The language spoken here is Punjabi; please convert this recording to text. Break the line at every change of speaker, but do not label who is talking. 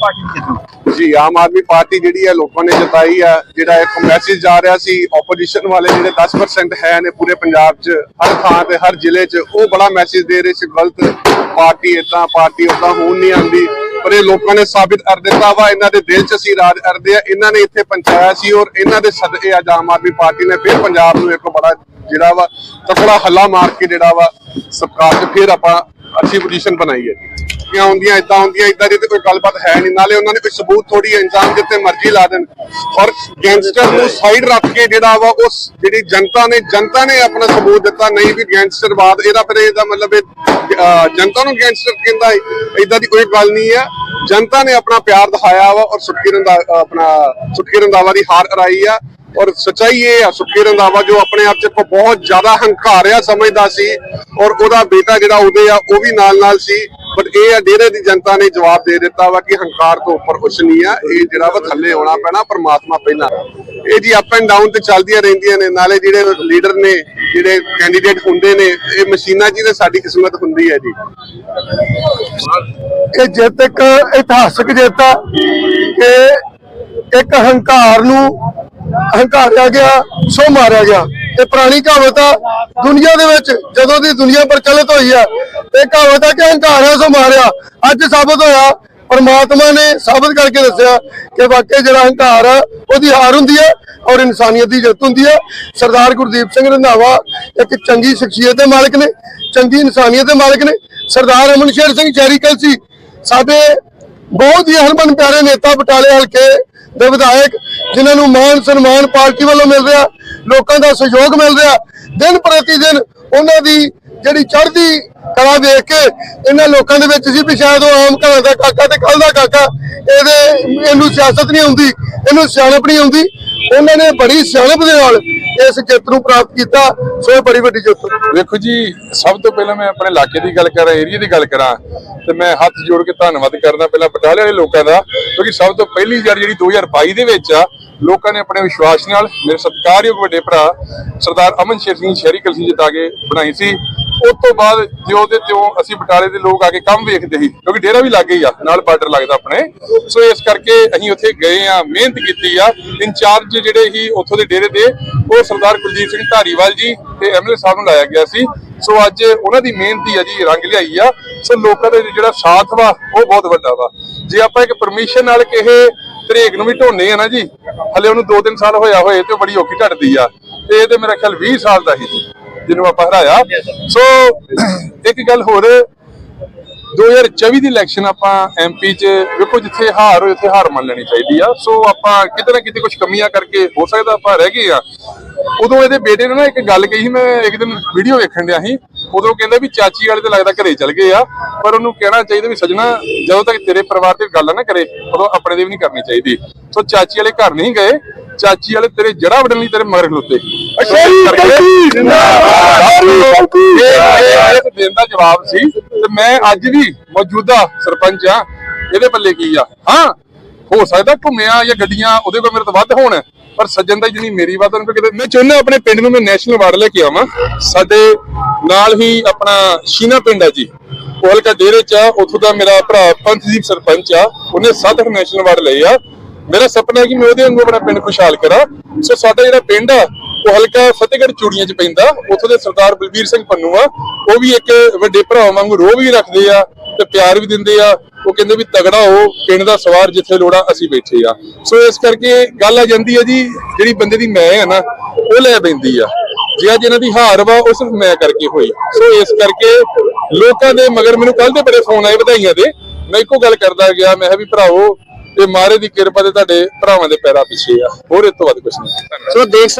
ਪਾਰਟੀ ਦੀ ਜਿੱਤ
ਜੀ, ਆਮ ਆਦਮੀ ਪਾਰਟੀ ਜਿਹੜੀ ਹੈ ਲੋਕਾਂ ਨੇ ਜਤਾਈ ਆ ਜਿਹੜਾ ਇੱਕ ਮੈਸੇਜ ਜਾ ਰਿਹਾ ਸੀ ਆਪੋਜੀਸ਼ਨ ਵਾਲੇ ਜਿਹੜੇ 10% ਹੈ ਨੇ ਪੂਰੇ ਪੰਜਾਬ 'ਚ, ਹਰ ਥਾਂ ਤੇ, ਹਰ ਜ਼ਿਲ੍ਹੇ 'ਚ, ਉਹ ਬੜਾ ਮੈਸੇਜ ਦੇ ਰਹੇ ਸੀ, ਗਲਤ ਪਾਰਟੀ ਇਦਾਂ ਪਾਰਟੀ ਉਦਾਂ ਹੋਣ ਨਹੀਂ ਆਂਦੀ ਪਰ ਇਹ ਲੋਕਾਂ ਨੇ ਸਾਬਿਤ ਕਰ ਦਿੱਤਾ ਵਾ ਇਹਨਾਂ ਦੇ ਦਿਲ 'ਚ ਅਸੀਂ ਰਾਜ ਕਰਦੇ ਆ ਇਹਨਾਂ ਨੇ ਇੱਥੇ ਪਹੁੰਚਾਇਆ ਸੀ ਔਰ ਇਹਨਾਂ ਦੇ ਸਦਕੇ ਅੱਜ ਆਮ ਆਦਮੀ ਪਾਰਟੀ ਨੇ ਫਿਰ ਪੰਜਾਬ ਨੂੰ ਇੱਕ ਬੜਾ ਜਿਹੜਾ ਵਾ ਤਕੜਾ ਹੱਲਾ ਮਾਰ ਕੇ ਜਿਹੜਾ ਵਾ ਸਰਕਾਰ 'ਚ ਫਿਰ ਆਪਾਂ ਅੱਛੀ ਪੋਜੀਸ਼ਨ ਬਣਾਈ ਹੈ। ਕਿ ਹੁੰਦੀਆਂ ਇਦਾਂ ਹੁੰਦੀਆਂ ਇਦਾਂ ਦੀ ਤੇ ਕੋਈ ਗੱਲਬਾਤ ਹੈ ਨਹੀਂ। ਨਾਲੇ ਉਹਨਾਂ ਨੇ ਕੋਈ ਸਬੂਤ ਥੋੜੀ ਇਨਸਾਨ ਜਿੱਤੇ ਮਰਜ਼ੀ ਲਾ ਦੇਣ। ਔਰ ਗੈਂਗਸਟਰ ਨੂੰ ਸਾਈਡ ਰੱਖ ਕੇ ਜਿਹੜਾ ਵਾ, ਉਸ ਜਿਹੜੀ ਜਨਤਾ ਨੇ ਜਨਤਾ ਨੇ ਆਪਣਾ ਸਬੂਤ ਦਿੱਤਾ, ਨਹੀਂ ਵੀ ਗੈਂਗਸਟਰਵਾਦ ਇਹਦਾ ਫਿਰ ਇਹਦਾ ਮਤਲਬ ਇਹ ਜਨਤਾ ਨੂੰ ਗੈਂਗਸਟਰ ਕਹਿੰਦਾ ਇਦਾਂ ਦੀ ਕੋਈ ਗੱਲ ਨਹੀਂ ਹੈ। ਜਨਤਾ ਨੇ ਆਪਣਾ ਪਿਆਰ ਦਿਖਾਇਆ ਵਾ ਔਰ ਸੁਖੀ ਰੰਦਾ ਆਪਣਾ ਸੁਖੀ ਰੰਦਾਵਾ ਦੀ ਹਾਰ ਅਰਾਈ ਆ। ਔਰ ਸਚਾਈ ਇਹ ਆ, ਸੁਖੀ ਰੰਦਾਵਾ ਜੋ ਆਪਣੇ ਆਪ 'ਚ ਕੋ ਬਹੁਤ ਜ਼ਿਆਦਾ ਹੰਕਾਰਿਆ ਸਮਝਦਾ ਸੀ। ਔਰ ਉਹਦਾ ਬੇਟਾ ਜਿਹੜਾ ਉਹਦੇ ਆ, ਉਹ ਵੀ ਨਾਲ ਨਾਲ ਸੀ। ਬਟ ਇਹ ਆ, ਡੇਰੇ ਦੀ ਜਨਤਾ ਨੇ ਜਵਾਬ ਦੇ ਦਿੱਤਾ ਵਾ ਕਿ ਹੰਕਾਰ ਤੋਂ ਉੱਪਰ ਕੁਛ ਨਹੀਂ ਆ। ਇਹ ਜਿਹੜਾ ਵਾ ਥੱਲੇ ਆਉਣਾ ਪੈਣਾ ਪਰਮਾਤਮਾ ਪਹਿਲਾਂ। ਇਹ ਜੀ ਅਪ ਐਂਡ ਡਾਊਨ ਤੇ ਚੱਲਦੀਆਂ ਰਹਿੰਦੀਆਂ ਨੇ। ਨਾਲੇ ਜਿਹੜੇ ਲੀਡਰ ਨੇ, ਜਿਹੜੇ ਕੈਂਡੀਡੇਟ ਹੁੰਦੇ ਨੇ, ਇਹ ਮਸ਼ੀਨਾਂ ਜੀ ਤੇ ਸਾਡੀ ਕਿਸਮਤ ਹੁੰਦੀ ਹੈ ਜੀ।
ਇਹ ਜਿੱਤ ਇੱਕ ਇਤਿਹਾਸਕ ਜਿੱਤ ਆ। ਕਿ ਇੱਕ ਹੰਕਾਰ ਨੂੰ ਹੰਕਾਰਿਆ ਗਿਆ ਸੋ ਮਾਰਿਆ ਗਿਆ। ਇਹ ਪੁਰਾਣੀ ਕਹਾਵਤ ਆ। ਦੁਨੀਆ ਦੇ ਵਿੱਚ ਜਦੋਂ ਦੀ ਦੁਨੀਆ ਪ੍ਰਚਲਿਤ ਹੋਈ ਆ ਇਹ ਕਹਾਵਤ ਹੈ ਕਿ ਹੰਕਾਰ ਹੈ ਸੋ ਮਾਰਿਆ। ਅੱਜ ਸਾਬਤ ਹੋਇਆ, ਪਰਮਾਤਮਾ ਨੇ ਸਾਬਤ ਕਰਕੇ ਦੱਸਿਆ ਕਿ ਵਾਕਿਆ ਜਿਹੜਾ ਹੰਕਾਰ ਆ, ਉਹਦੀ ਹਾਰ ਹੁੰਦੀ ਹੈ ਔਰ ਇਨਸਾਨੀਅਤ ਦੀ ਜਿੱਤ ਹੁੰਦੀ ਹੈ ਸਰਦਾਰ ਗੁਰਦੀਪ ਸਿੰਘ ਰੰਧਾਵਾ ਇੱਕ ਚੰਗੀ ਸ਼ਖਸੀਅਤ ਦੇ ਮਾਲਕ ਨੇ, ਚੰਗੀ ਇਨਸਾਨੀਅਤ ਦੇ ਮਾਲਕ ਨੇ। ਸਰਦਾਰ ਅਮਨ ਸ਼ੇਰ ਸਿੰਘ ਚੈਰੀਕਲ ਸੀ। ਸਾਡੇ ਬਹੁਤ ਹੀ ਹਰਮਨ ਪਿਆਰੇ ਨੇਤਾ ਬਟਾਲੇ ਹਲਕੇ ਦੇ ਵਿਧਾਇਕ, ਜਿਨ੍ਹਾਂ ਨੂੰ ਮਾਨ ਸਨਮਾਨ ਪਾਰਟੀ ਵੱਲੋਂ ਮਿਲ ਰਿਹਾ, ਲੋਕਾਂ ਦਾ ਸਹਿਯੋਗ ਮਿਲ ਰਿਹਾ। ਦਿਨ ਪ੍ਰਤੀ ਦਿਨ ਉਹਨਾਂ ਦੀ ਜਿਹੜੀ ਚੜ੍ਹਦੀ ਕਲਾ ਦੇਖ ਕੇ ਇਹਨਾਂ ਲੋਕਾਂ ਦੇ ਵਿੱਚ ਸੀ ਵੀ ਸ਼ਾਇਦ ਉਹ ਆਮ ਘਰਾਂ ਦਾ ਕਾਕਾ ਤੇ ਕੱਲ ਦਾ ਕਾਕਾ, ਇਹਦੇ ਇਹਨੂੰ ਸਿਆਸਤ ਨਹੀਂ ਆਉਂਦੀ, ਇਹਨੂੰ ਸਿਆਣਪ ਨਹੀਂ ਆਉਂਦੀ। ਉਹਨਾਂ ਨੇ ਬੜੀ ਸਿਆਣਪ ਦੇ ਨਾਲ ਇਸ ਜਿੱਤ ਨੂੰ ਪ੍ਰਾਪਤ ਕੀਤਾ। ਸੋ ਇਹ ਬੜੀ ਵੱਡੀ ਜਿੱਤ।
ਵੇਖੋ ਜੀ, ਸਭ ਤੋਂ ਪਹਿਲਾਂ ਮੈਂ ਆਪਣੇ ਇਲਾਕੇ ਦੀ ਗੱਲ ਕਰਾਂ ਏਰੀਆ ਦੀ ਗੱਲ ਕਰਾਂ, ਤੇ ਮੈਂ ਹੱਥ ਜੋੜ ਕੇ ਧੰਨਵਾਦ ਕਰਦਾ ਪਹਿਲਾਂ ਬਟਾਲੇ ਵਾਲੇ ਲੋਕਾਂ ਦਾ, ਕਿਉਂਕਿ ਸਭ ਤੋਂ ਪਹਿਲੀ ਗੱਲ ਜਿਹੜੀ 2022 ਦੇ ਵਿੱਚ ਆ, ਲੋਕਾਂ ਨੇ ਆਪਣੇ ਵਿਸ਼ਵਾਸ ਨਾਲ ਮੇਰੇ ਸਤਿਕਾਰਯੋਗ ਵੱਡੇ ਭਰਾ ਸਰਦਾਰ ਅਮਨ ਸ਼ੇਰ ਸਿੰਘ ਸ਼ਹਿਰੀ ਕਲਸੀ ਜਿਤਾ ਕੇ ਬਣਾਈ ਸੀ। ਉਸ ਤੋਂ ਬਾਅਦ ਜਿਉਂ ਦੇ ਤਿਉਂ ਅਸੀਂ ਬਟਾਲੇ ਦੇ ਲੋਕ ਆ ਕੇ ਕੰਮ ਵੇਖਦੇ ਸੀ, ਕਿਉਂਕਿ ਡੇਰਾ ਵੀ ਲੱਗੇ ਹੀ ਆ, ਨਾਲ ਬਾਰਡਰ ਲੱਗਦਾ ਆਪਣੇ, ਸੋ ਇਸ ਕਰਕੇ ਅਸੀਂ ਉੱਥੇ ਗਏ ਆ, ਮਿਹਨਤ ਕੀਤੀ ਆ, ਇੰਚਾਰਜ ਜਿਹੜੇ ਹੀ ਉੱਥੋਂ ਦੇ ਡੇਰੇ ਦੇ, ਉਹ ਸਰਦਾਰ ਕੁਲਜੀਤ ਸਿੰਘ ਧਾਰੀਵਾਲ ਜੀ ਤੇ ਐਮਐਲਏ ਸਾਹਿਬ ਨੂੰ ਲਾਇਆ ਗਿਆ ਸੀ। ਸੋ ਅੱਜ ਉਹਨਾਂ ਦੀ ਮਿਹਨਤੀ ਆ ਜੀ, ਰੰਗ ਲਿਆਈ ਆ, ਸੋ ਲੋਕਾਂ ਦਾ ਜਿਹੜਾ ਸਾਥ ਵਾ, ਉਹ ਬਹੁਤ ਵੱਡਾ ਵਾ। ਜੇ ਆਪਾਂ ਇੱਕ ਪਰਮਿਸ਼ਨ ਨਾਲ ਕਿਸੇ ਤਰੇਕ ਨੂੰ ਵੀ ਢੋਨੇ ਆ ਨਾ ਜੀ, ਹਲੇ ਉਹਨੂੰ 2-3 ਸਾਲ ਹੋਇਆ ਹੋਏ ਤੇ ਉਹ ਬੜੀ ਔਖੀ ਢੱਟਦੀ ਆ, ਤੇ ਇਹ ਤੇ ਮੇਰਾ ਖਿਆਲ 20 ਸਾਲ ਦਾ ਹੀ। ਜੀ ਜਿਹਨੂੰ ਆਪਾਂ ਹਰਾਇਆ। ਸੋ ਇੱਕ ਗੱਲ ਹੋਰ 2024 ਦੀ ਇਲੈਕਸ਼ਨ ਆਪਾਂ ਐਮਪੀ ਚ ਵੇਖੋ ਜਿੱਥੇ ਹਾਰ ਹੋਏ, ਉੱਥੇ ਹਾਰ ਮੰਨ ਲੈਣੀ ਚਾਹੀਦੀ ਆ। ਸੋ ਆਪਾਂ ਕਿਤੇ ਨਾ ਕਿਤੇ ਕੁਝ ਕਮੀਆਂ ਕਰਕੇ ਹੋ ਸਕਦਾ, ਆਪਾਂ ਰਹਿ ਗਏ ਆ। ਉਦੋਂ ਇਹਦੇ ਬੇਟੇ ਨੇ ਨਾ ਇੱਕ ਗੱਲ ਕਹੀ ਮੈਂ ਇੱਕ ਦਿਨ ਵੀਡੀਓ ਵੇਖਣ ਡਿਆ ਸੀ। ਉਦੋਂ ਕਹਿੰਦਾ ਵੀ ਚਾਚੀ ਵਾਲੇ ਤੇ ਲੱਗਦਾ ਘਰੇ ਚਲ ਗਏ ਆ, ਪਰ ਉਹਨੂੰ ਕਹਿਣਾ ਚਾਹੀਦਾ ਵੀ ਸਜਣਾ, ਜਦੋਂ ਤੱਕ ਤੇਰੇ ਪਰਿਵਾਰ ਤੇ ਗੱਲ ਨਾ ਕਰੇ, ਉਦੋਂ ਆਪਣੇ ਦੇ ਵੀ ਨਹੀਂ ਕਰਨੀ ਚਾਹੀਦੀ। ਸੋ ਚਾਚੀ ਵਾਲੇ ਘਰ ਨਹੀਂ ਗਏ। ਚਾਚੀ ਵਾਲੇ ਤੇਰੇ ਜੜਾ ਵੜਨ ਲਈ ਤੇਰੇ ਮਗਰ ਖਲੋਤੇ। ਇਹ ਦਾ ਜਵਾਬ ਸੀ ਤੇ ਮੈਂ ਅੱਜ ਵੀ ਮੌਜੂਦਾ ਸਰਪੰਚ ਆ ਇਹਦੇ ਬੱਲੇ ਕੀ ਆ? ਹਾਂ ਹੋ ਸਕਦਾ ਘੁੰਮਿਆ ਜਾਂ ਗੱਡੀਆਂ ਉਹਦੇ ਕੋਲ ਮੇਰੇ ਤੋਂ ਵੱਧ ਹੋਣ ਪਰ ਸੱਜਣ ਦਾ ਜਿਹਨੀ ਮੇਰੀ ਵੱਧ ਉਹਨੂੰ ਕਿਤੇ ਮੈਂ ਚਾਹੁੰਦਾ ਆਪਣੇ ਪਿੰਡ ਨੂੰ ਮੈਂ ਨੈਸ਼ਨਲ ਅਵਾਰਡ ਲੈ ਕੇ ਆਵਾਂ। ਸਾਡੇ ਨਾਲ ਹੀ ਆਪਣਾ ਸ਼ੀਨਾ ਪਿੰਡ ਆ ਜੀ। ਹਲਕਾ ਡੇਰੇ ਚ ਉੱਥੋਂ ਦਾ ਮੇਰਾ ਭਰਾ ਪੰਥਦੀਪ ਸਰਪੰਚ ਆ। ਉਹਨੇ ਸੱਤ ਨੈਸ਼ਨਲ ਅਵਾਰਡ ਲਏ ਆ। ਮੇਰਾ ਸੁਪਨਾ ਹੈ ਕਿ ਮੈਂ ਉਹਦੇ ਵਾਂਗੂ ਆਪਣਾ ਪਿੰਡ ਖੁਸ਼ਹਾਲ ਕਰਾਂ। ਸੋ ਸਾਡਾ ਜਿਹੜਾ ਪਿੰਡ ਆ, ਉਹ ਹਲਕਾ ਫਤਿਹਗੜ੍ਹ ਚੂੜੀਆਂ ਚ ਪੈਂਦਾ। ਉੱਥੋਂ ਦੇ ਸਰਦਾਰ ਬਲਬੀਰ ਸਿੰਘ ਪੰਨੂ ਆ। ਉਹ ਵੀ ਇੱਕ ਵੱਡੇ ਭਰਾ ਵਾਂਗੂ ਰੋਹ ਵੀ ਰੱਖਦੇ ਆ ਤੇ ਪਿਆਰ ਵੀ ਦਿੰਦੇ ਆ। ਉਹ ਕਹਿੰਦੇ ਵੀ ਤਗੜਾ ਹੋ, ਪਿੰਡ ਦਾ ਸਵਾਰ ਜਿੱਥੇ ਲੋੜਾ ਅਸੀਂ ਬੈਠੇ ਆ। ਸੋ ਇਸ ਕਰਕੇ ਗੱਲ ਆ ਜਾਂਦੀ ਆ ਜੀ, ਜਿਹੜੀ ਬੰਦੇ ਦੀ ਮੈਂ ਆ ਨਾ, ਉਹ ਲੈ ਪੈਂਦੀ ਆ। ਜੇ ਅੱਜ ਇਹਨਾਂ ਦੀ ਹਾਰ ਵਾ, ਉਹ ਸਿਰਫ ਮੈਂ ਕਰਕੇ ਹੋਈ। ਸੋ ਇਸ ਕਰਕੇ ਲੋਕਾਂ ਦੇ ਮਗਰ ਮੈਨੂੰ ਕੱਲ ਦੇ ਬੜੇ ਫੋਨ ਆਏ ਵਧਾਈਆਂ ਦੇ। ਮੈਂ ਇੱਕੋ ਗੱਲ ਕਰਦਾ ਗਿਆ, ਮੈਂ ਕਿਹਾ ਵੀ ਭਰਾਵੋ ਤੇ ਮਾਰੇ ਦੀ ਕਿਰਪਾ ਤੇ ਤੁਹਾਡੇ ਭਰਾਵਾਂ ਦੇ ਪੈਰਾਂ ਪਿੱਛੇ ਆ। ਹੋਰ ਇਸ ਤੋਂ ਵੱਧ ਕੁਝ ਨਹੀਂ।
ਸੋ ਦੇਖ